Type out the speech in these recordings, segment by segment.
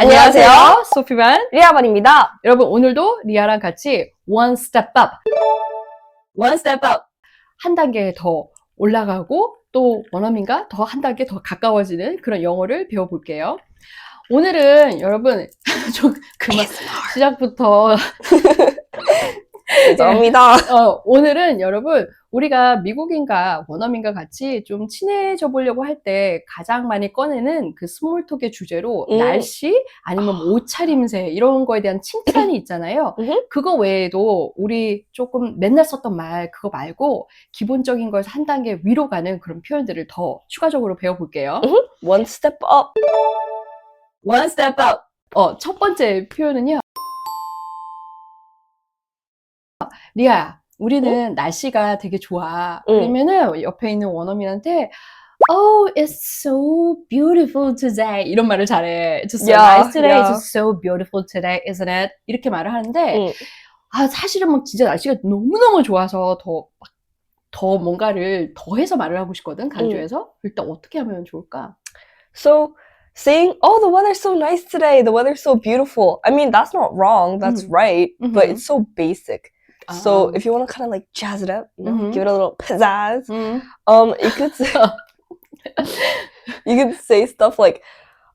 안녕하세요. 소피반. 리아반입니다. 여러분, 오늘도 리아랑 같이 one step up, One step up. 한 단계 더 올라가고 또 원어민과 더 한 단계 더 가까워지는 그런 영어를 배워볼게요. 오늘은 여러분, 좀 그만, 시작부터 감사합니다. 어, 오늘은 여러분, 우리가 미국인과 원어민과 같이 좀 친해져 보려고 할 때 가장 많이 꺼내는 그 스몰톡의 주제로 음. 날씨 아니면 뭐 옷차림새 이런 거에 대한 칭찬이 있잖아요. 그거 외에도 우리 조금 맨날 썼던 말 그거 말고 기본적인 거에서 한 단계 위로 가는 그런 표현들을 더 추가적으로 배워볼게요. One step up. One step up. 어, 첫 번째 표현은요. 리아야, 우리는 날씨가 되게 좋아. 응. 그러면은 옆에 있는 원어민한테 Oh, it's so beautiful today. 이런 말을 잘해. It's so Yeah, nice today. yeah. It's so beautiful today, isn't it? 이렇게 말을 하는데 응. 아, 사실은 막 진짜 날씨가 너무너무 좋아서 더, 막, 더 뭔가를 더해서 말을 하고 싶거든, 강조해서. 일단 어떻게 하면 좋을까? So saying, "Oh, the weather's so nice today. The weather's so beautiful." I mean, that's not wrong. That's Mhm. right. But Mhm. it's so basic. So um, if you want to kind of like jazz it up, you know, mm-hmm. give it a little pizzazz, mm-hmm. um, you could say, you could say stuff like,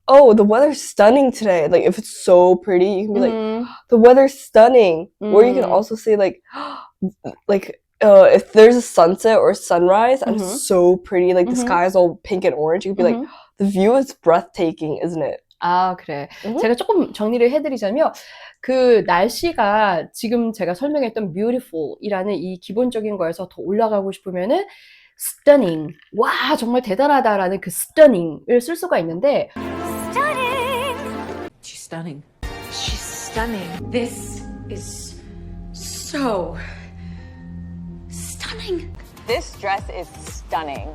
"Oh, the weather's stunning today." Like if it's so pretty, you can be mm-hmm. like, "The weather's stunning," or you can mm-hmm. also say like, like. Uh, if there's a sunset or a sunrise and it's mm-hmm. so pretty, like the mm-hmm. sky is all pink and orange, you can be like, "The view is breathtaking, isn't it?" 아, 그래. 음. 제가 조금 정리를 해 드리자면, 그 날씨가 지금 제가 설명했던 beautiful이라는 이 기본적인 거에서 더 올라가고 싶으면은 stunning. 와, 정말 대단하다라는 그 stunning을 쓸 수가 있는데, She's stunning. She's stunning. This is so stunning. This dress is stunning.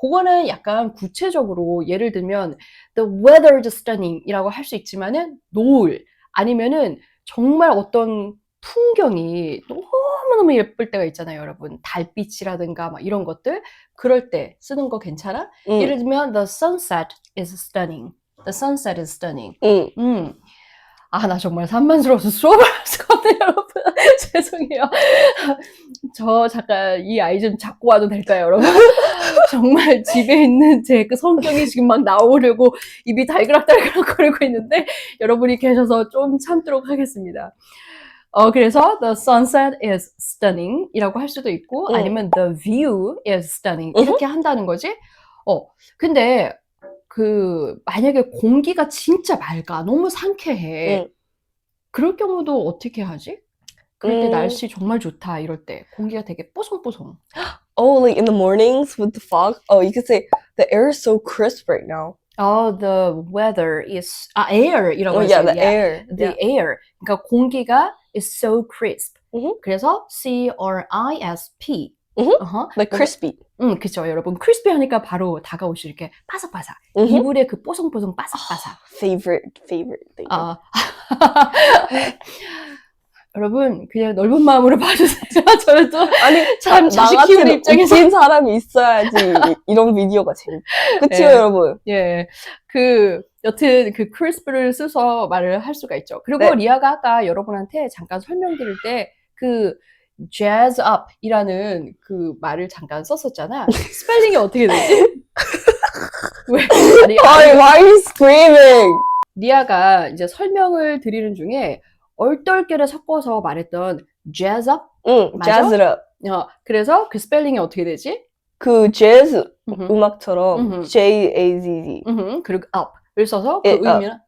그거는 약간 구체적으로 예를 들면 the weather is stunning 이라고 할 수 있지만은 노을 아니면은 정말 어떤 풍경이 너무너무 예쁠 때가 있잖아요, 여러분. 달빛이라든가 막 이런 것들. 그럴 때 쓰는 거 괜찮아? 음. 예를 들면 the sunset is stunning. The sunset is stunning. 음. 음. 아, 나 정말 산만스러워서 수업을 할 수가 없네요, 여러분. 죄송해요. 저 잠깐 이 아이 좀 잡고 와도 될까요, 여러분? 정말 집에 있는 제 그 성경이 지금 막 나오려고 입이 달그락달그락 거리고 있는데 여러분이 계셔서 좀 참도록 하겠습니다. 어, 그래서 the sunset is stunning 이라고 할 수도 있고 음. 아니면 the view is stunning 이렇게 한다는 거지. 어, 근데 그 만약에 공기가 진짜 맑아 너무 상쾌해 응. 그럴 경우도 어떻게 하지? 그럴 때 음. 날씨 정말 좋다 이럴 때 공기가 되게 뽀송뽀송 Oh, like in the mornings with the fog. Oh, you could say the air is so crisp right now. Oh, the weather is 아 air이라고 Oh, yeah, the air. The Yeah. air. 그러니까 공기가 is so crisp. Mhm. 그래서 C R I S P. Mhm. 어허. Like crispy. 음, 그쵸, 여러분. crispy 하니까 바로 다가오시 이렇게 바삭바삭. Mhm. 이불에 그 뽀송뽀송 바삭바삭. Favorite, favorite thing. 아. 여러분, 그냥 넓은 마음으로 봐주세요. 저는 또 아니, 참나 자식 키우는 입장에서 웃긴 사람이 있어야지 이- 이런 비디오가 재밌. 그치요, 네. 여러분? 예, 그 여튼 그 크리스프를 써서 말을 할 수가 있죠. 그리고 네. 리아가 아까 여러분한테 잠깐 설명드릴 때 그 jazz up이라는 그 말을 잠깐 썼었잖아. 스펠링이 어떻게 되지? 왜? 아니, Why, why are you screaming? 리아가 이제 설명을 드리는 중에 얼떨결에 섞어서 말했던 jazz up. 응, 맞아? jazz up. 어, 그래서 그 스펠링이 어떻게 되지? 그 재즈 음흠. 음악처럼 음흠. J A Z Z. 음흠, 그리고 up을 써서 그 up. 의미는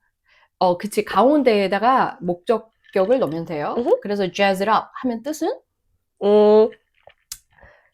어 그치 가운데에다가 목적격을 넣으면 돼요. 음흠. 그래서 jazz it up 하면 뜻은 음,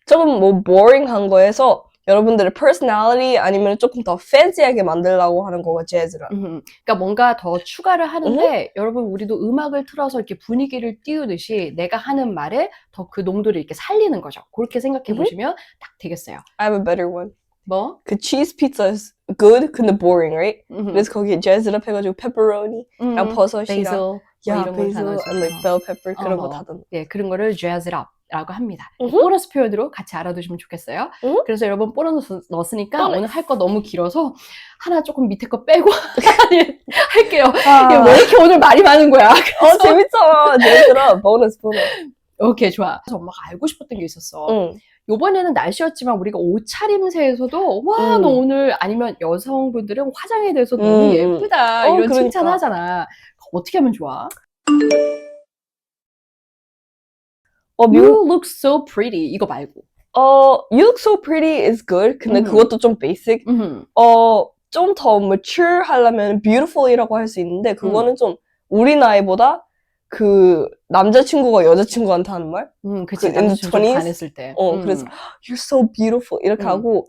조금 뭐 boring한 거에서 여러분들의 personality 아니면 조금 더 fancy하게 만들려고 하는 거가 재즈라. 음흠. 그러니까 뭔가 더 추가를 하는데 여러분 우리도 음악을 틀어서 이렇게 분위기를 띄우듯이 내가 하는 말에 더 그 농도를 이렇게 살리는 거죠. 그렇게 생각해 음흠. 보시면 딱 되겠어요. I have a better one. 뭐? 그 cheese pizza is good, 근데 boring, right? 그래서 거기에 up 해가지고 pepperoni랑 음, 버섯이랑 basil. Yeah, 이런 걸 넣어주고. and like bell pepper 그런. 거 다 넣는. 예, 그런 거를 jazz it up 라고 합니다. 음흠. 보너스 표현으로 같이 알아두시면 좋겠어요. 음. 그래서 여러분 보너스 넣었으니까 보너스. 오늘 할 거 너무 길어서 하나 조금 밑에 거 빼고 할게요. 아, 이게 왜 이렇게 오늘 말이 많은 거야? 어 재밌잖아. 얘들아 보너스 보너스. 오케이, 좋아. 그래서 엄마가 알고 싶었던 게 있었어. 응. 요번에는 날씨였지만 우리가 옷차림새에서도 와, 음. 너 오늘 아니면 여성분들은 화장에 대해서 너무 음, 음. 예쁘다. 어, 이런 그러니까. 칭찬하잖아. 어떻게 하면 좋아? 어 미국 You look so pretty. 이거 말고. 어 you look so pretty is good. 근데 음. 그것도 좀 basic. 음. 어 좀 더 mature 하려면 beautiful이라고 할 수 있는데 그거는 좀 우리 나이보다 그 남자친구가 여자친구한테 하는 말? 음, 그치. 그 남자친구 좀 20s? 반했을 때. 어, 음. 그래서 You're so beautiful 이렇게 음. 하고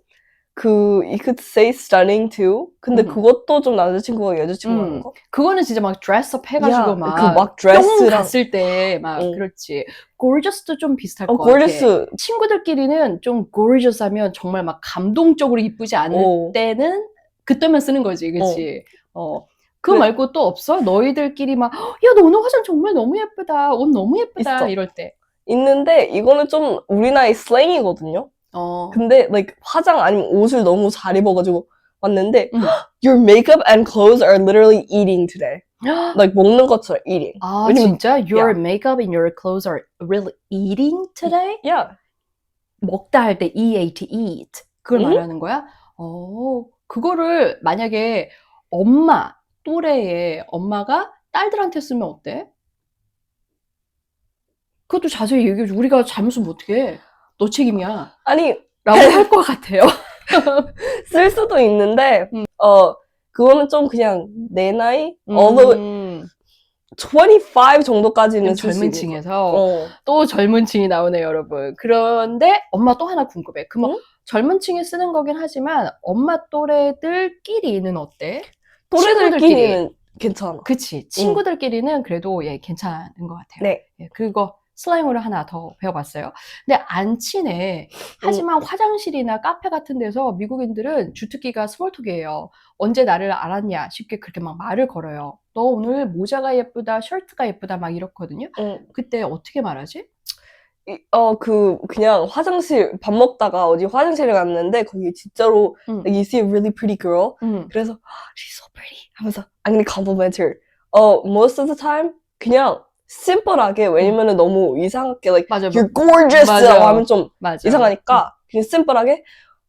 그 you could say stunning too. 근데 음. 그것도 좀 남자친구가 여자친구 음. 하는 거? 그거는 진짜 막 드레스업 해가지고 야, 막. 그막 뿅 드레스랑 갔을 때 막 응. 그렇지. gorgeous도 좀 비슷할 어 것 같아. gorgeous. 친구들끼리는 좀 gorgeous 하면 정말 막 감동적으로 이쁘지 않을 어. 때는 그때만 쓰는 거지, 그치? 어. 그거 그래. 말고 또 없어? 너희들끼리 막, "헉, 야, 너 오늘 화장 정말 너무 예쁘다. 옷 너무 예쁘다. 있어. 이럴 때. 있는데 이거는 좀 우리 나이 슬랭이거든요. 어. 근데 like 화장 아니면 옷을 너무 잘 입어가지고 왔는데 음. Your makeup and clothes are literally eating today. Like 먹는 것처럼 eating. 아, 왜냐면- 진짜? Your makeup and your clothes are really eating today? Yeah. 먹다 할 때 eat, eat. 그걸 응? 말하는 거야? 어, 그거를 만약에 엄마, 또래의 엄마가 딸들한테 쓰면 어때? 그것도 자세히 얘기해줘. 우리가 잘못하면 어떡해. 너 책임이야. 아니 라고 할 것 같아요. 쓸 수도 있는데 음. 어 그거는 좀 그냥 내 나이 음, 25 정도까지는 쓸수 젊은 있는 층에서 거. 어. 또 젊은 층이 나오네요, 여러분. 그런데 엄마 또 하나 궁금해. 그러면 응? 젊은 층에 쓰는 거긴 하지만 엄마 또래들끼리는 어때? 또래들끼리는 괜찮아. 그치. 친구들끼리는 그래도 예, 괜찮은 것 같아요. 네. 예, 그거 슬랭으로 하나 더 배워봤어요. 근데 안 친해. 하지만 화장실이나 카페 같은 데서 미국인들은 주특기가 스몰톡이에요. 언제 나를 알았냐 쉽게 그렇게 막 말을 걸어요. 너 오늘 모자가 예쁘다, 셔츠가 예쁘다 막 이렇거든요. 응. 그때 어떻게 말하지? 어, 그, 그냥 화장실, 밥 먹다가 어디 화장실에 갔는데, 거기 진짜로, 응. like, you see a really pretty girl. 음. 그래서, she's so pretty. 하면서, I'm gonna compliment her. 어, most of the time, 그냥, simple하게, 왜냐면은 너무 이상하게, like, 맞아. you're gorgeous! 맞아요. 하면 좀 맞아. 이상하니까, 그냥 simple하게,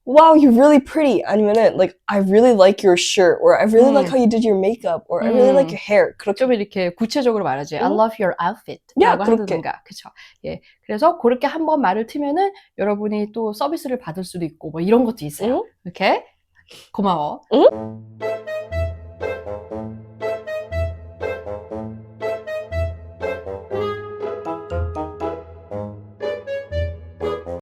wow, you're really pretty. 아니면은, like, I really like your shirt, or I really 음. like how you did your makeup, or I really 음. like your hair. 그렇게 좀 이렇게 구체적으로 말하지. I 응? love your outfit. 야, 라고 그렇게. 한다든가. 그쵸. 예. 그래서 그렇게 한 번 말을 트면은 여러분이 또 서비스를 받을 수도 있고 뭐 이런 것도 있어요. 응? 오케이? 고마워. 응?